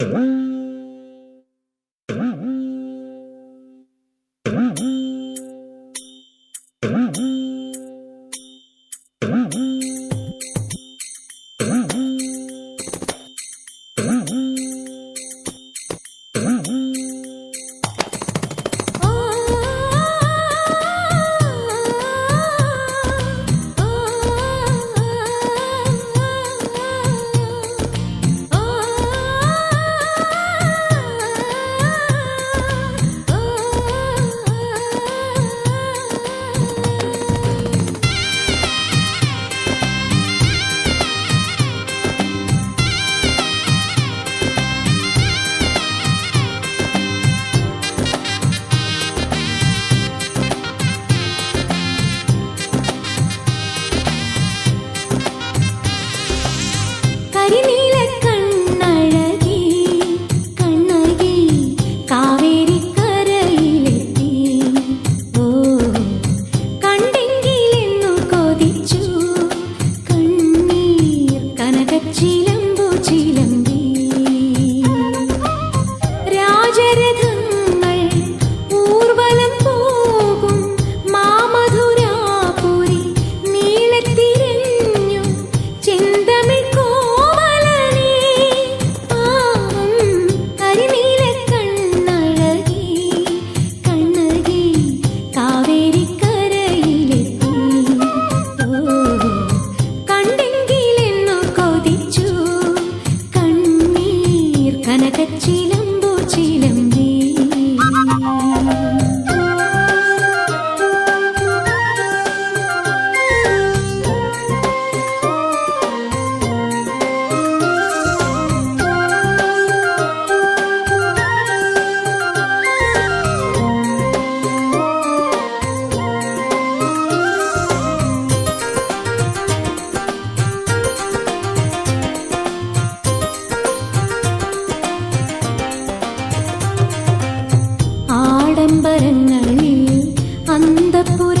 Uh-huh. ആഡംബരങ്ങളിൽ അന്തപുരങ്ങൾ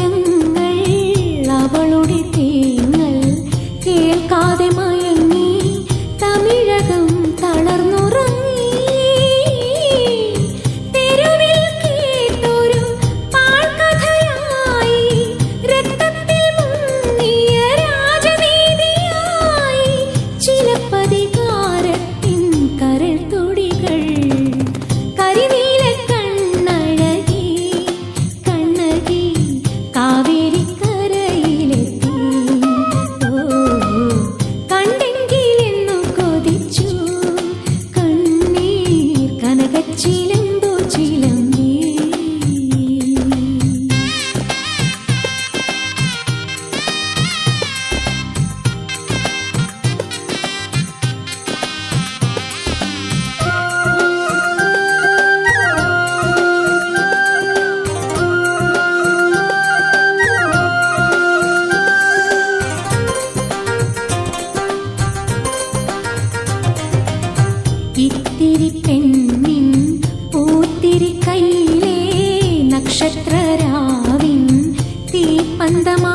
നക്ഷത്രരാവിൻ തീപ്പന്തമാ